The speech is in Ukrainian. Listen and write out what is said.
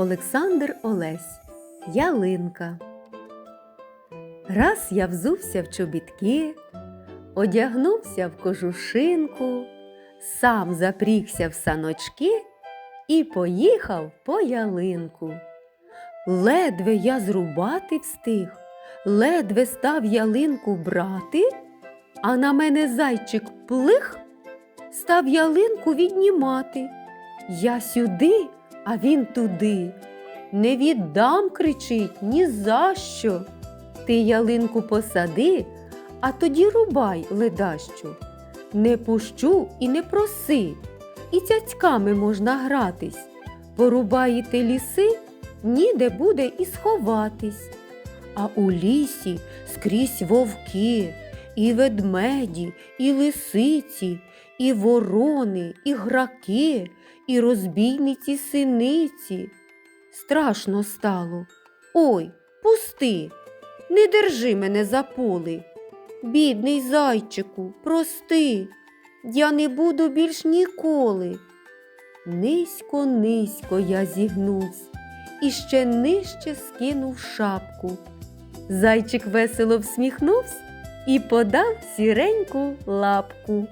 Олександр Олесь Ялинка. Раз я взувся в чобітки, одягнувся в кожушинку, сам запрігся в саночки і поїхав по ялинку. Ледве я зрубати встиг, ледве став ялинку брати, а на мене зайчик плих, став ялинку віднімати. Я сюди, а він туди. Не віддам, кричить, ні за що. Ти ялинку посади, а тоді рубай ледащо. Не пущу і не проси, і цяцьками можна гратись. Порубаєте ліси, ніде буде і сховатись. А у лісі скрізь вовки, і ведмеді, і лисиці, і ворони, і граки, і розбійниці синиці. Страшно стало. Ой, пусти, не держи мене за поли. Бідний зайчику, прости, я не буду більш ніколи. Низько, низько я зігнувсь і ще нижче скинув шапку. Зайчик весело всміхнувся і подав сіреньку лапку.